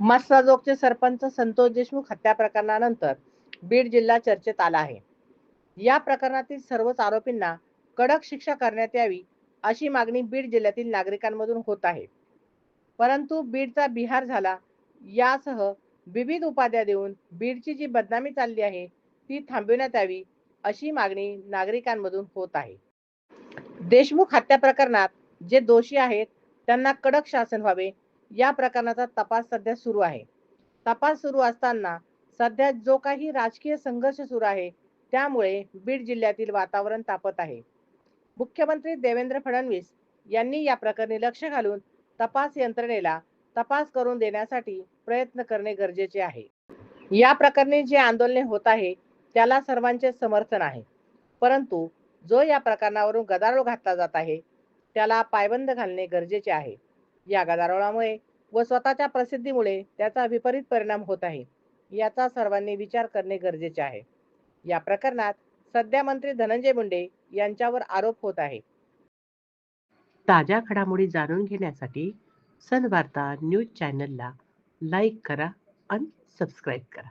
मस्राजोगचे सरपंच संतोष देशमुख हत्या प्रकरणानंतर बीड जिल्हा चर्चेत आला आहे. या प्रकरणातील सर्वच आरोपींना कडक शिक्षा करण्यात यावी अशी मागणी बीड जिल्ह्यातील नागरिकांमधून होत आहे. परंतु बीडचा बिहार झाला यासह विविध उपाध्या देऊन बीडची जी बदनामी चालली आहे ती थांबविण्यात यावी अशी मागणी नागरिकांमधून होत आहे. देशमुख हत्या प्रकरणात जे दोषी आहेत त्यांना कडक शासन व्हावे या प्रकरणाचा तपास सध्या सुरू आहे. तपास सुरू असताना सध्या जो काही राजकीय संघर्ष सुरू आहे त्यामुळे बीड जिल्ह्यातील वातावरण तापत आहे. मुख्यमंत्री देवेंद्र फडणवीस यांनी या प्रकरणी लक्ष घालून तपास यंत्रणेला तपास करून देण्यासाठी प्रयत्न करणे गरजेचे आहे. या प्रकरणी जे आंदोलने होत आहे त्याला सर्वांचे समर्थन आहे. परंतु जो या प्रकरणावरून गदारोळ घातला जात आहे त्याला पायबंद घालणे गरजेचे आहे. या गदारोळामुळे व स्वतःच्या प्रसिद्धीमुळे त्याचा विपरीत परिणाम होत आहे. याचा सर्वांनी विचार करणे गरजेचे आहे. या प्रकरणात सध्या मंत्री धनंजय मुंडे यांच्यावर आरोप होत आहे. ताज्या घडामोडी जाणून घेण्यासाठी सनवार्ता न्यूज चॅनलला लाईक करा आणि सबस्क्राईब करा.